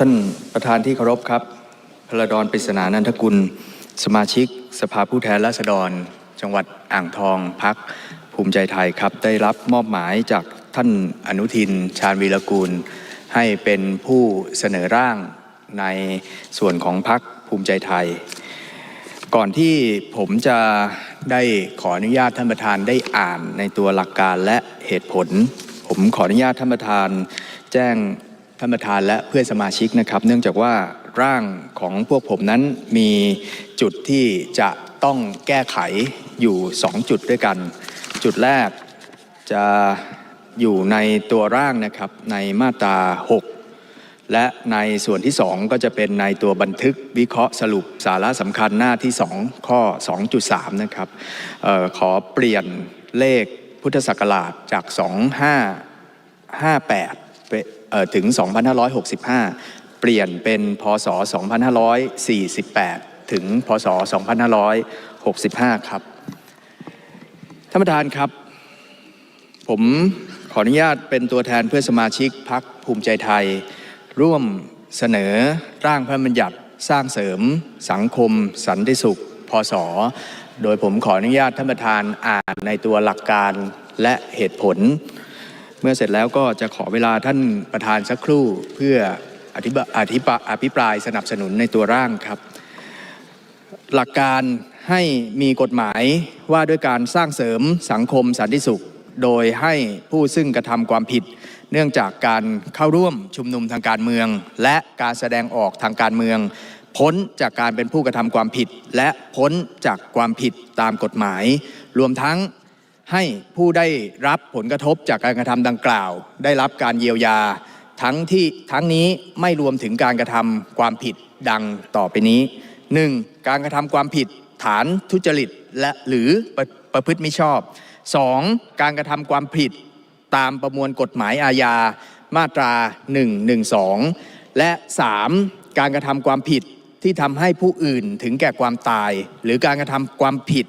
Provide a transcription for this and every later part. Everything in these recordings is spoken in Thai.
ท่านประธานที่เคารพครับพลดอนปริศนานันทกุล สมาชิก สภาผู้แทนราษฎร จังหวัดอ่างทองพักภูมิใจไทยครับ ได้รับมอบหมายจากท่านอนุทิน ชาญวีรกูล ให้เป็นผู้เสนอร่างในส่วนของพักภูมิใจไทย ก่อนที่ผมจะได้ขออนุญาตท่านประธานได้อ่านในตัวหลักการและเหตุผล ผมขออนุญาตท่านประธานแจ้ง ท่านประธานและเพื่อนสมาชิกนะครับ เนื่องจากว่าร่างของพวกผมนั้นมีจุดที่จะต้องแก้ไขอยู่ 2 จุดด้วยกัน จุดแรกจะอยู่ในตัวร่างนะครับในมาตรา 6 และในส่วนที่ 2 ก็จะเป็นในตัวบันทึกวิเคราะห์สรุปสาระสำคัญหน้าที่ 2 ข้อ 2.3 นะครับออขอเปลี่ยนเลขพุทธศักราชจาก 2558ไปเอ่อ ถึง 2565 เปลี่ยนเป็นพศ 2548 ถึงพศ 2565 ครับ ท่านประธานครับ ผมขออนุญาตเป็นตัวแทนเพื่อสมาชิกพักภูมิใจไทย ร่วมเสนอร่างพระบัญญัติสร้างเสริมสังคมสันติสุข พศ โดยผมขออนุญาตท่านประธานอ่านในตัวหลักการและเหตุผล มื่อเสร็จแล้วก็จะขอเวลาท่านประธานสักครู่เพื่ออธิบอธิบอภิปรายสนับสนุนในตัวร่างครับ หลักการให้มีกฎหมายว่าด้วยการสร้างเสริมสังคมสันติสุข โดยให้ผู้ซึ่งกระทำความผิด เนื่องจากการเข้าร่วมชุมนุมทางการเมือง และการแสดงออกทางการเมือง พ้นจากการเป็นผู้กระทำความผิด และพ้นจากความผิดตามกฎหมาย รวมทั้ง ให้ผู้ได้รับผลกระทบจากการกระทำดังกล่าว ได้รับการเยียวยา ทั้งที่ทั้งนี้ไม่รวมถึงการกระทำความผิดดังต่อไปนี้ 1. การกระทำความผิดฐานทุจริตและหรือประประพฤติมิชอบ 2. การกระทำความผิดตามประมวลกฎหมายอาญามาตรา 112 และ 3. การกระทำความผิดที่ทำให้ผู้อื่นถึงแก่ความตาย หรือการกระทำความผิด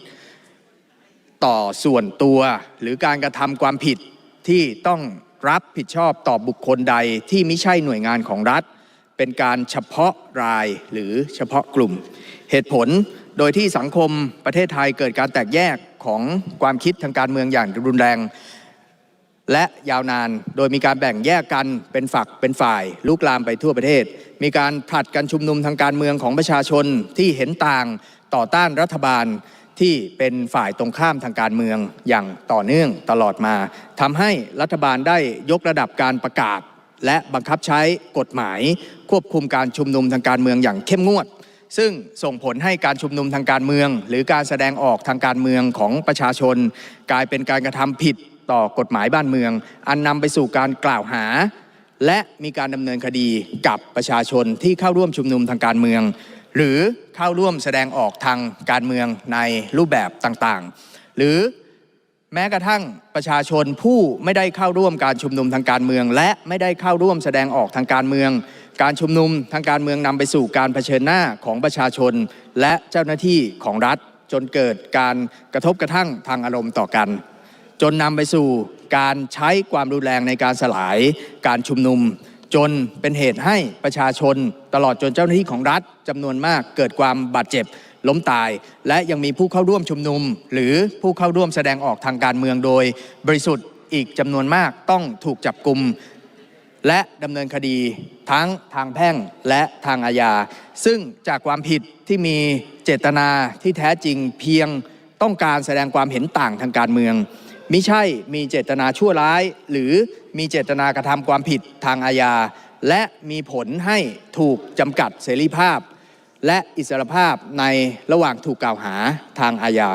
ต่อส่วนตัวหรือการกระทำความผิดที่ต้องรับผิดชอบต่อบุคคลใดที่ไม่ใช่หน่วยงานของรัฐ เป็นการเฉพาะรายหรือเฉพาะกลุ่ม เหตุผลโดยที่สังคมประเทศไทยเกิดการแตกแยกของความคิดทางการเมืองอย่างรุนแรง และยาวนานโดยมีการแบ่งแยกกันเป็นฝักเป็นฝ่ายลุกลามไปทั่วประเทศ มีการผลัดกันชุมนุมทางการเมืองของประชาชนที่เห็นต่างต่อต้านรัฐบาล ที่เป็นฝ่ายตรงข้ามทางการเมืองอย่างต่อเนื่องตลอดมาทำให้รัฐบาลได้ยกระดับการประกาศ และบังคับใช้กฎหมาย ควบคุมการชุมนุมทางการเมืองอย่างเข้มงวด ซึ่งส่งผลให้การชุมนุมทางการเมือง หรือการแสดงออกทางการเมืองของประชาชน กลายเป็นการกระทำผิดต่อกฎหมายบ้านเมือง อันนำไปสู่การกล่าวหา และมีการดำเนินคดีกับประชาชนที่เข้าร่วมชุมนุมทางการเมือง หรือเข้าร่วมแสดงออกทางการเมืองในรูปแบบต่างๆ หรือแม้กระทั่งประชาชนผู้ไม่ได้เข้าร่วมการชุมนุมทางการเมือง และไม่ได้เข้าร่วมแสดงออกทางการเมือง การชุมนุมทางการเมืองนำไปสู่การเผชิญหน้าของประชาชน และเจ้าหน้าที่ของรัฐ จนเกิดการกระทบกระทั่งทางอารมณ์ต่อกัน จนนำไปสู่การใช้ความรุนแรงในการสลายการชุมนุม จนเป็นเหตุให้ประชาชน ตลอดจนเจ้าหน้าที่ของรัฐจำนวนมากเกิดความบาดเจ็บล้มตาย และยังมีผู้เข้าร่วมชุมนุม หรือผู้เข้าร่วมแสดงออกทางการเมืองโดย บริสุทธิ์อีกจำนวนมากต้องถูกจับกลุ่มและดำเนินคดีทั้งทางแพ่งและทางอาญา ซึ่งจากความผิดที่มีเจตนาที่แท้จริงเพียงต้องการแสดงความเห็นต่างทางการเมือง มิใช่มีเจตนาชั่วร้าย หรือมีเจตนากระทำความผิดทางอาญา และมีผลให้ถูกจำกัดเสรีภาพ และอิสรภาพในระหว่างถูกกล่าวหาทางอาญา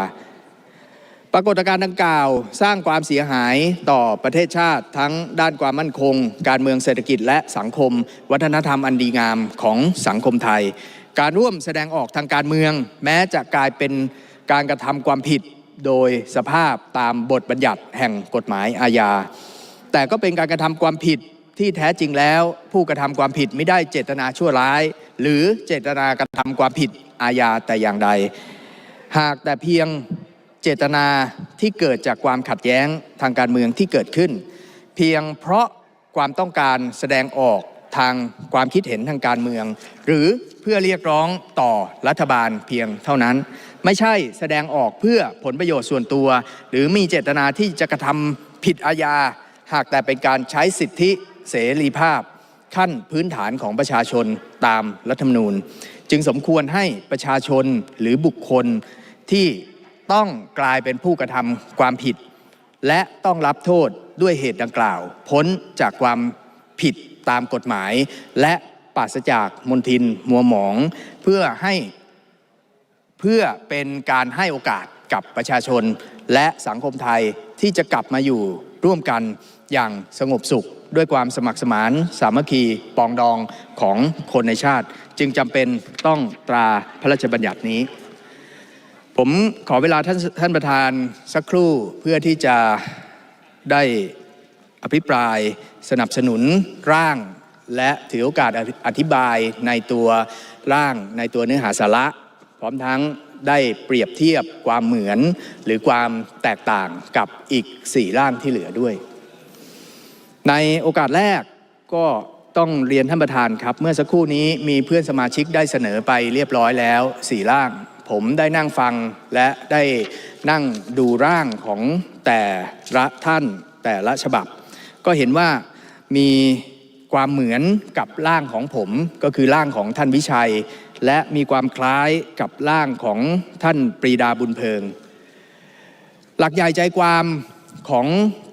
ปรากฏการณ์ดังกล่าวสร้างความเสียหายต่อประเทศชาติทั้งด้านความมั่นคง การเมืองเศรษฐกิจและสังคม วัฒนธรรมอันดีงามของสังคมไทย การร่วมแสดงออกทางการเมือง แม้จะกลายเป็นการกระทำความผิด โดยสภาพตามบทบัญญัติแห่งกฎหมายอาญา แต่ก็เป็นการกระทำความผิดที่แท้จริงแล้ว ผู้กระทำความผิดไม่ได้เจตนาชั่วร้าย หรือเจตนากระทำความผิดอาญาแต่อย่างใด หากแต่เพียงเจตนาที่เกิดจากความขัดแย้งทางการเมืองที่เกิดขึ้น เพียงเพราะความต้องการแสดงออกทางความคิดเห็นทางการเมือง หรือเพื่อเรียกร้องต่อรัฐบาลเพียงเท่านั้น ไม่ใช่แสดงออกเพื่อผลประโยชน์ส่วนตัว หรือมีเจตนาที่จะกระทำผิดอาญา หากแต่เป็นการใช้สิทธิเสรีภาพ ขั้นพื้นฐานของประชาชนตามรัฐธรรมนูญ จึงสมควรให้ประชาชนหรือบุคคลที่ต้องกลายเป็นผู้กระทำความผิด และต้องรับโทษด้วยเหตุดังกล่าว พ้นจากความผิดตามกฎหมาย และปราศจากมนทินมัวหมอง เพื่อให้ เพื่อเป็นการให้โอกาสกับประชาชน และสังคมไทยที่จะกลับมาอยู่ร่วมกันอย่างสงบสุข ด้วยความสมัครสมาน สามัคคีปองดองของคนในชาติ จึงจำเป็นต้องตราพระราชบัญญัตินี้ ผมขอเวลาท่านท่านประธานสักครู่เพื่อที่จะได้อภิปรายสนับสนุนร่าง และถือโอกาสอธิอธิบายในตัวร่างในตัวเนื้อหาสาระ พร้อมทั้งได้เปรียบเทียบความเหมือนหรือความแตกต่างกับอีก 4 ร่างที่เหลือด้วย ในโอกาสแรกก็ต้องเรียนท่านประธานครับ เมื่อสักครู่นี้มีเพื่อนสมาชิกได้เสนอไปเรียบร้อยแล้วสี่ร่าง ผมได้นั่งฟังและได้นั่งดูร่างของแต่ละท่านแต่ละฉบับ ก็เห็นว่ามี ความเหมือนกับร่างของผมก็คือร่างของท่านวิชัย และมีความคล้ายกับร่างของท่านปรีดาบุญเพิง หลักใหญ่ใจความของ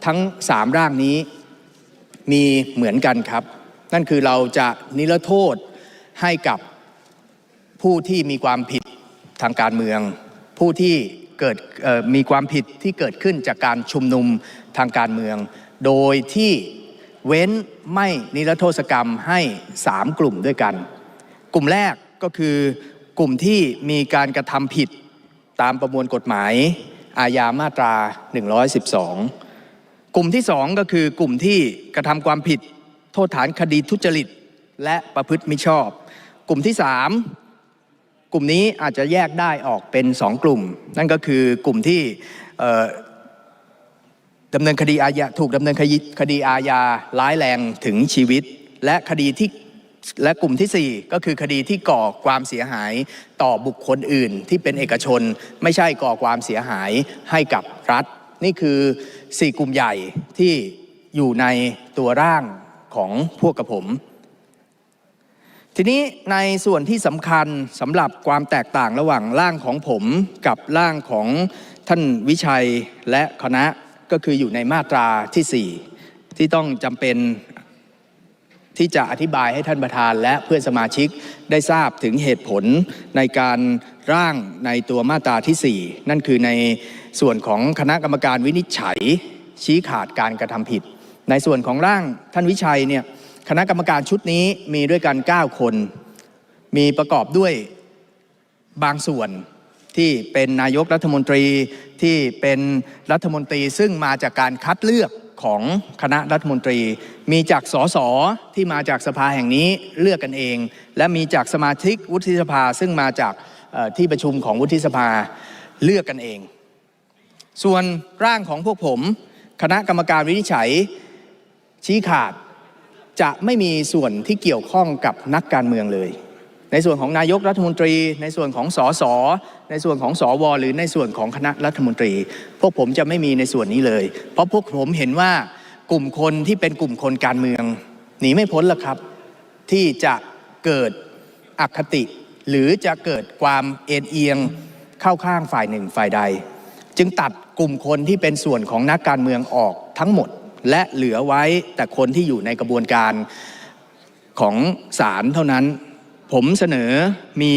ทั้งสามร่างนี้มีเหมือนกันครับ นั่นคือเราจะนิรโทษให้กับผู้ที่มีความผิดทางการเมือง ผู้ที่เกิดมีความผิดที่เกิดขึ้นจากการชุมนุมทางการเมือง โดยที่ เว้นไม่นิรโทษกรรมให้ 3 กลุ่มด้วยกัน กลุ่มแรกก็คือกลุ่มที่มีการกระทำผิดตามประมวลกฎหมาย อาญามาตรา 112 กลุ่มที่สองก็คือกลุ่มที่กระทำความผิดโทษฐานคดีทุจริต และประพฤติมิชอบ กลุ่มที่สามกลุ่มนี้อาจจะแยกได้ออกเป็นสองกลุ่ม นั่นก็คือกลุ่มที่ ดำเนินคดีอาญาถูกดำเนินคดีคดีอาญาร้ายแรงถึงชีวิต และคดีที่และกลุ่มที่สี่ก็คือคดีที่ก่อความเสียหายต่อบุคคลอื่น ที่เป็นเอกชน ไม่ใช่ก่อความเสียหายให้กับรัฐ นี่คือ 4 กลุ่มใหญ่ที่อยู่ในตัวร่างของพวกกับผม ทีนี้ในส่วนที่สำคัญสำหรับความแตกต่างระหว่างร่างของผมกับร่างของท่านวิชัยและคณะ ก็คืออยู่ในมาตราที่ 4 ที่ต้องจำเป็นที่จะอธิบายให้ท่านประธานและเพื่อนสมาชิกได้ทราบถึงเหตุผลในการร่างในตัวมาตราที่ 4 นั่นคือในส่วนของคณะกรรมการวินิจฉัย ชี้ขาดการกระทำผิด ในส่วนของร่างท่านวิชัยเนี่ยคณะกรรมการชุดนี้มีด้วยกัน 9 คน มีประกอบด้วยบางส่วน ที่เป็นนายกรัฐมนตรีที่เป็นรัฐมนตรีซึ่งมาจากการคัดเลือกของคณะรัฐมนตรี มีจากสสที่มาจากสภาแห่งนี้เลือกกันเอง และมีจากสมาชิกวุฒิสภาซึ่งมาจากที่ประชุมของวุฒิสภาเลือกกันเอง ส่วนร่างของพวกผม คณะกรรมการวินิจฉัยชี้ขาดจะไม่มีส่วนที่เกี่ยวข้องกับนักการเมืองเลย ในส่วนของนายกรัฐมนตรี ในส่วนของสสในส่วนของสวหรือในส่วนของคณะรัฐมนตรี พวกผมจะไม่มีในส่วนนี้เลย เพราะพวกผมเห็นว่ากลุ่มคนที่เป็นกลุ่มคนการเมือง หนีไม่พ้นหรอกครับ ที่จะเกิดอคติ หรือจะเกิดความเอ็นเอียงเข้าข้างฝ่ายหนึ่งฝ่ายใด จึงตัดกลุ่มคนที่เป็นส่วนของนักการเมืองออกทั้งหมด และเหลือไว้แต่คนที่อยู่ในกระบวนการของศาลเท่านั้น ผมเสนอมี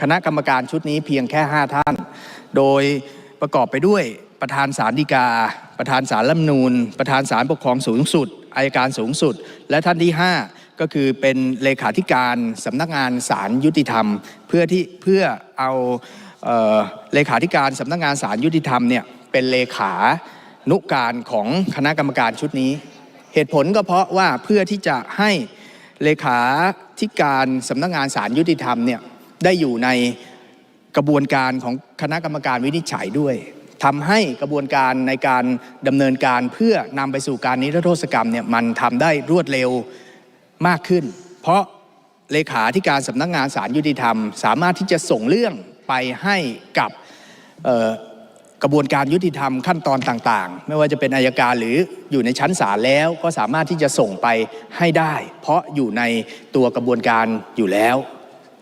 คณะกรรมการชุดนี้เพียงแค่ 5 ท่าน โดยประกอบไปด้วยประธานศาลฎีกา ประธานศาลรัฐมนูญประธานศาลปกครองสูงสุดอายการสูงสุด และท่านที่ 5 ก็คือเป็นเลขาธิการสำนักงานศาลยุติธรรม เพื่อที่เพื่อเอาเออเลขาธิการสำนักงานศาลยุติธรรมเนี่ยเป็นเลขานุการของคณะกรรมการชุดนี้ เหตุผลก็เพราะว่าเพื่อที่จะให้ เลขาธิการสำนักงานศาลยุติธรรมเนี่ยได้อยู่ในกระบวนการของคณะกรรมการวินิจฉัยด้วยทำให้กระบวนการในการดำเนินการเพื่อนำไปสู่การนิรโทษกรรมเนี่ยมันทำได้รวดเร็วมากขึ้น เพราะเลขาธิการสำนักงานศาลยุติธรรม สามารถที่จะส่งเรื่องไปให้กับ กระบวนการยุติธรรมขั้นตอนต่างๆ ไม่ว่าจะเป็นอายการหรืออยู่ในชั้นศาลแล้วก็สามารถที่จะส่งไปให้ได้ เพราะอยู่ในตัวกระบวนการอยู่แล้ว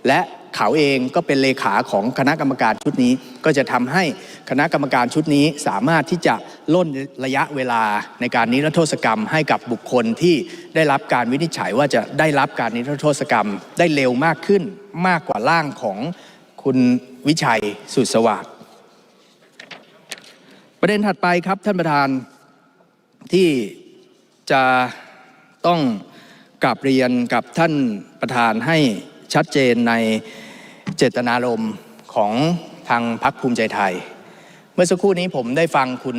และเขาเองก็เป็นเลขาของคณะกรรมการชุดนี้ ก็จะทำให้คณะกรรมการชุดนี้สามารถที่จะล่นระยะเวลาในการนิรโทษกรรมให้กับบุคคลที่ได้รับการวินิจฉัยว่าจะได้รับการนิรโทษกรรมได้เร็วมากขึ้น มากกว่าร่างของคุณวิชัยสุดสวัสดิ์ ประเด็นถัดไปครับท่านประธานที่จะต้องกลับเรียนกับท่านประธานให้ชัดเจนในเจตนารมณ์ของทางพรรคภูมิใจไทย เมื่อสักครู่นี้ผมได้ฟังคุณ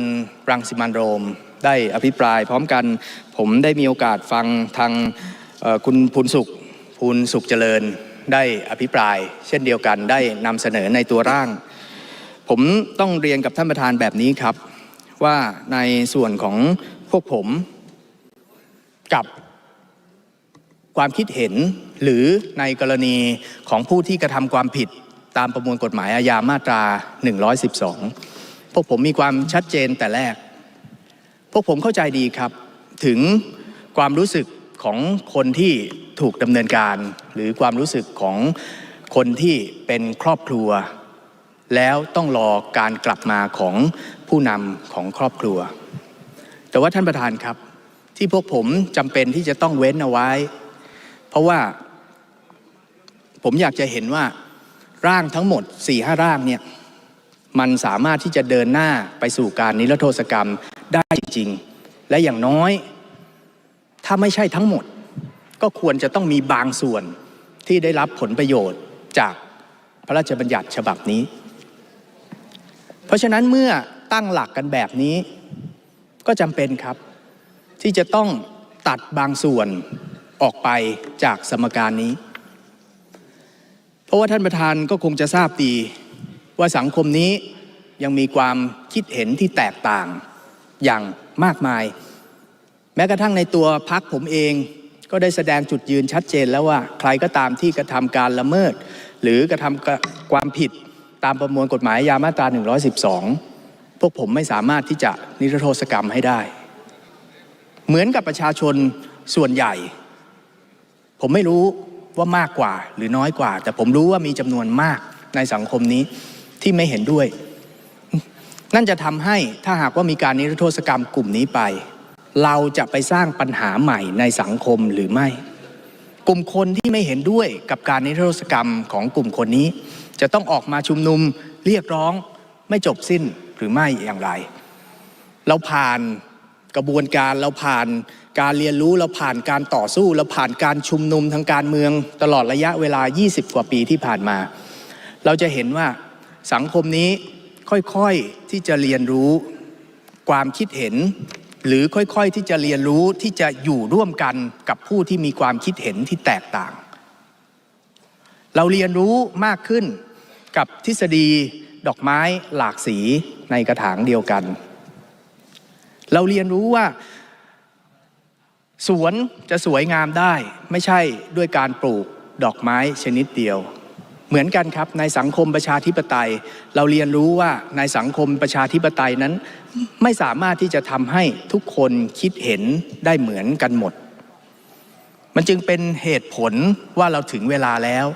รังสิมันโรม ได้อภิปราย พร้อมกันผมได้มีโอกาสฟังทางคุณพูนสุขภูนสุขเจริญ ได้อภิปราย เช่นเดียวกันได้นำเสนอในตัวร่าง ผมต้องเรียนกับท่านประธานแบบนี้ครับ ว่าในส่วนของพวกผมกับความคิดเห็นหรือในกรณีของผู้ที่กระทำความผิดตามประมวลกฎหมายอาญามาตรา 112 พวกผมมีความชัดเจนแต่แรก พวกผมเข้าใจดีครับ ถึงความรู้สึกของคนที่ถูกดำเนินการ หรือความรู้สึกของคนที่เป็นครอบครัว แล้วต้องรอการกลับมาของผู้นำของครอบครัว แต่ว่าท่านประธานครับ ที่พวกผมจำเป็นที่จะต้องเว้นเอาไว้ เพราะว่าผมอยากจะเห็นว่าร่างทั้งหมด4ี่ห้าร่างเนี่ยมันสามารถที่จะเดินหน้าไปสู่การนิรโทษกรรมได้จริง ๆ และอย่างน้อย ถ้าไม่ใช่ทั้งหมด ก็ควรจะต้องมีบางส่วนที่ได้รับผลประโยชน์จากพระราชบัญญัติฉบับนี้ เพราะฉะนั้นเมื่อตั้งหลักกันแบบนี้ ก็จำเป็นครับ ที่จะต้องตัดบางส่วนออกไปจากสมการนี้ เพราะว่าท่านประธานก็คงจะทราบดี ว่าสังคมนี้ยังมีความคิดเห็นที่แตกต่างอย่างมากมาย แม้กระทั่งในตัวพักผมเองก็ได้แสดงจุดยืนชัดเจนแล้วว่า ใครก็ตามที่กระทำการละเมิด หรือกระทำความผิด ตามประมวลกฎหมายอาญามาตรา 112 พวกผมไม่สามารถที่จะนิรโทษกรรมให้ได้ เหมือนกับประชาชนส่วนใหญ่ ผมไม่รู้ว่ามากกว่าหรือน้อยกว่า แต่ผมรู้ว่ามีจำนวนมากในสังคมนี้ที่ไม่เห็นด้วย นั่นจะทำให้ถ้าหากว่ามีการนิรโทษกรรมกลุ่มนี้ไป เราจะไปสร้างปัญหาใหม่ในสังคมหรือไม่ กลุ่มคนที่ไม่เห็นด้วยกับการนิรโทษกรรมของกลุ่มคนนี้ จะต้องออกมาชุมนุมเรียกร้องไม่จบสิ้นหรือไม่อย่างไร เราผ่านกระบวนการเราผ่านการเรียนรู้เราผ่านการต่อสู้เราผ่านการชุมนุมทางการเมืองตลอดระยะเวลา 20 กว่าปีที่ผ่านมา เราจะเห็นว่าสังคมนี้ค่อยๆที่จะเรียนรู้ความคิดเห็น หรือค่อยๆที่จะเรียนรู้ที่จะอยู่ร่วมกันกับผู้ที่มีความคิดเห็นที่แตกต่าง เราเรียนรู้มากขึ้นกับทฤษฎีดอกไม้หลากสีในกระถางเดียวกัน เราเรียนรู้ว่า สวนจะสวยงามได้ ไม่ใช่ด้วยการปลูกดอกไม้ชนิดเดียว เหมือนกันครับในสังคมประชาธิปไตย เราเรียนรู้ว่าในสังคมประชาธิปไตยนั้น ไม่สามารถที่จะทำให้ทุกคนคิดเห็นได้เหมือนกันหมด มันจึงเป็นเหตุผลว่าเราถึงเวลาแล้ว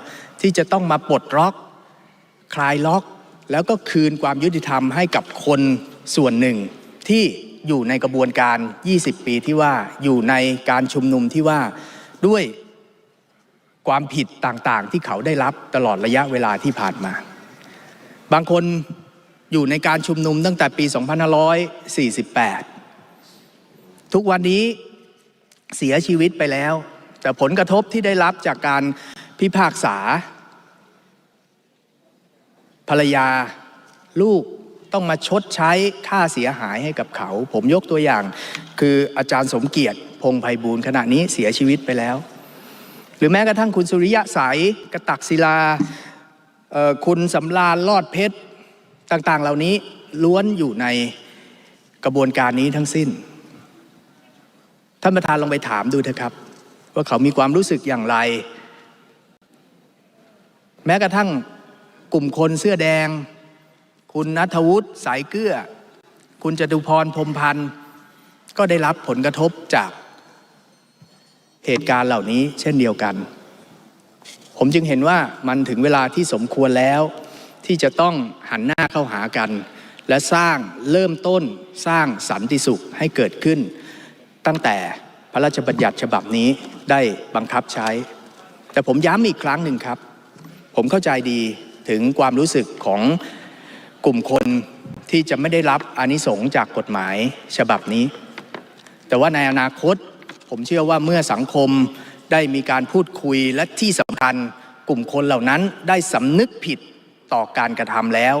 ที่จะต้องมาปลดล็อก คลายล็อก แล้วก็คืนความยุติธรรมให้กับคนส่วนหนึ่ง ที่อยู่ในกระบวนการ 20 ปีที่ว่าอยู่ในการชุมนุมที่ว่าด้วย ความผิดต่างๆ ที่เขาได้รับตลอดระยะเวลาที่ผ่านมา บางคนอยู่ในการชุมนุมตั้งแต่ปี 2548 ทุกวันนี้เสียชีวิตไปแล้ว แต่ผลกระทบที่ได้รับจากการพิพากษา ภรรยาลูกต้องมาชดใช้ค่าเสียหายให้กับเขา ผมยกตัวอย่าง คืออาจารย์สมเกียรติพงไพบูลขณะนี้เสียชีวิตไปแล้ว หรือแม้กระทั่งคุณสุริยะสายกระตักศิลาคุณสำราญลอดเพชรต่างๆ เหล่านี้ล้วนอยู่ในกระบวนการนี้ทั้งสิ้น ท่านประธานลองไปถามดูเถอะครับ ว่าเขามีความรู้สึกอย่างไร แม้กระทั่งกลุ่มคนเสื้อแดง คุณนัทวุฒิสายเกลือ คุณจตุพรพรมพันธ์ก็ได้รับผลกระทบจาก เหตุการณ์เหล่านี้เช่นเดียวกัน ผมจึงเห็นว่ามันถึงเวลาที่สมควรแล้ว ที่จะต้องหันหน้าเข้าหากัน และสร้างเริ่มต้นสร้างสันติสุขให้เกิดขึ้น ตั้งแต่พระราชบัญญัติฉบับนี้ได้บังคับใช้ แต่ผมย้ำอีกครั้งหนึ่งครับ ผมเข้าใจดีถึงความรู้สึกของกลุ่มคนที่จะไม่ได้รับอนิสงส์จากกฎหมายฉบับนี้ แต่ว่าในอนาคต ผมเชื่อว่าเมื่อสังคมได้มีการพูดคุยและที่สำคัญกลุ่มคนเหล่านั้นได้สำนึกผิดต่อการกระทำแล้ว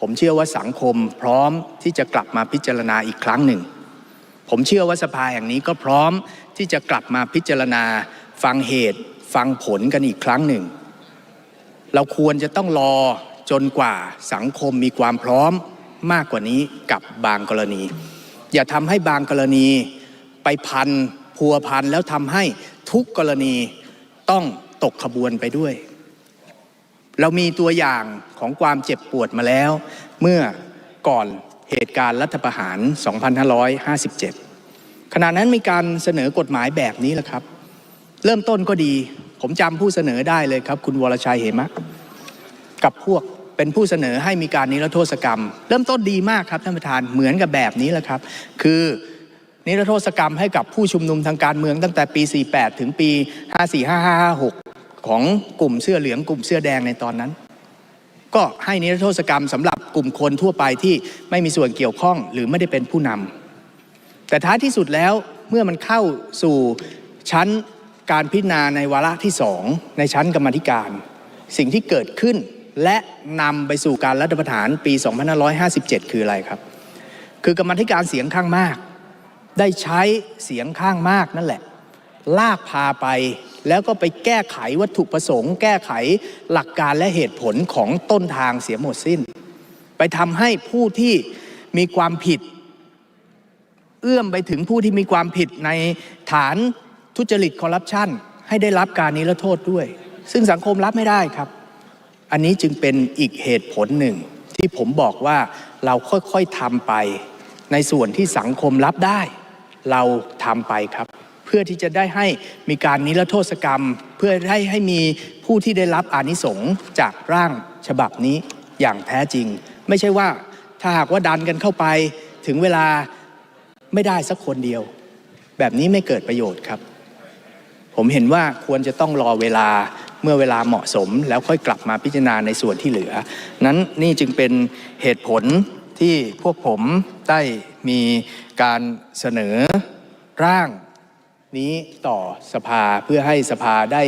ผมเชื่อว่าสังคมพร้อมที่จะกลับมาพิจารณาอีกครั้งหนึ่ง ผมเชื่อว่าสภาแห่งนี้ก็พร้อมที่จะกลับมาพิจารณา ฟังเหตุ ฟังผลกันอีกครั้งหนึ่ง เราควรจะต้องรอจนกว่าสังคมมีความพร้อมมากกว่านี้กับบางกรณี อย่าทำให้บางกรณีไปพัน พัวพันแล้วทำให้ทุกกรณีต้องตกขบวนไปด้วย เรามีตัวอย่างของความเจ็บปวดมาแล้ว เมื่อก่อนเหตุการณ์รัฐประหาร 2557 ขณะนั้นมีการเสนอกฎหมายแบบนี้แหละครับ เริ่มต้นก็ดี ผมจำผู้เสนอได้เลยครับ คุณวรชัยเหมะ กับพวกเป็นผู้เสนอให้มีการนิรโทษกรรม เริ่มต้นดีมากครับท่านประธานเหมือนกับแบบนี้แหละครับ คือ นิรโทษกรรมให้กับผู้ชุมนุมทางการเมืองตั้งแต่ปี 48 ถึงปี 545556 ของกลุ่มเสื้อเหลืองกลุ่มเสื้อแดงในตอนนั้น ก็ให้นิรโทษกรรมสำหรับกลุ่มคนทั่วไปที่ไม่มีส่วนเกี่ยวข้องหรือไม่ได้เป็นผู้นำแต่ท้ายที่สุดแล้วเมื่อมันเข้าสู่ชั้นการพิจารณาในวาระที่สองในชั้นกรรมธิการ สิ่งที่เกิดขึ้นและนำไปสู่การรัฐประหารปี 2557 คืออะไรครับ คือกรรมธิการเสียงข้างมาก ได้ใช้เสียงข้างมากนั่นแหละ ลากพาไปแล้วก็ไปแก้ไขวัตถุประสงค์ แก้ไขหลักการและเหตุผลของต้นทางเสียหมดสิ้น ไปทำให้ผู้ที่มีความผิด เอื้อมไปถึงผู้ที่มีความผิดในฐานทุจริตคอร์รัปชันให้ได้รับการนิรโทษด้วย ซึ่งสังคมรับไม่ได้ครับ อันนี้จึงเป็นอีกเหตุผลหนึ่ง ที่ผมบอกว่าเราค่อยๆทำไปในส่วนที่สังคมรับได้ เราทำไปครับ เพื่อที่จะได้ให้มีการนิรโทษกรรม เพื่อให้ให้มีผู้ที่ได้รับอานิสงส์จากร่างฉบับนี้อย่างแท้จริง ไม่ใช่ว่าถ้าหากว่าดันกันเข้าไปถึงเวลาไม่ได้สักคนเดียว แบบนี้ไม่เกิดประโยชน์ครับ ผมเห็นว่าควรจะต้องรอเวลาเมื่อเวลาเหมาะสม แล้วค่อยกลับมาพิจารณาในส่วนที่เหลือ นั้นนี่จึงเป็นเหตุผล ที่พวกผมได้มีการเสนอร่างนี้ต่อสภาเพื่อให้สภาได้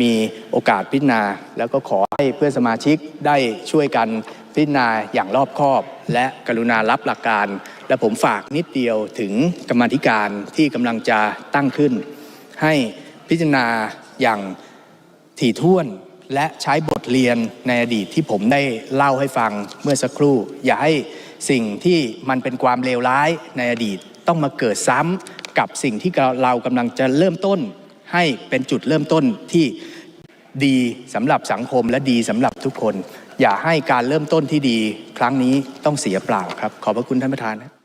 มีโอกาสพิจารณา แล้วก็ขอให้เพื่อนสมาชิกได้ช่วยกันพิจารณาอย่างรอบคอบ และกรุณารับหลักการ และผมฝากนิดเดียวถึงกรรมธิการที่กำลังจะตั้งขึ้น ให้พิจารณาอย่างถี่ถ้วนและใช้บทเรียนในอดีตที่ผมได้เล่าให้ฟังเมื่อสักครู่ อย่าให้ สิ่งที่มันเป็นความเลวร้ายในอดีต ต้องมาเกิดซ้ำกับสิ่งที่เรากำลังจะเริ่มต้น ให้เป็นจุดเริ่มต้นที่ดีสำหรับสังคมและดีสำหรับทุกคน อย่าให้การเริ่มต้นที่ดี ครั้งนี้ต้องเสียเปล่าครับ ขอบพระคุณท่านประธานนะ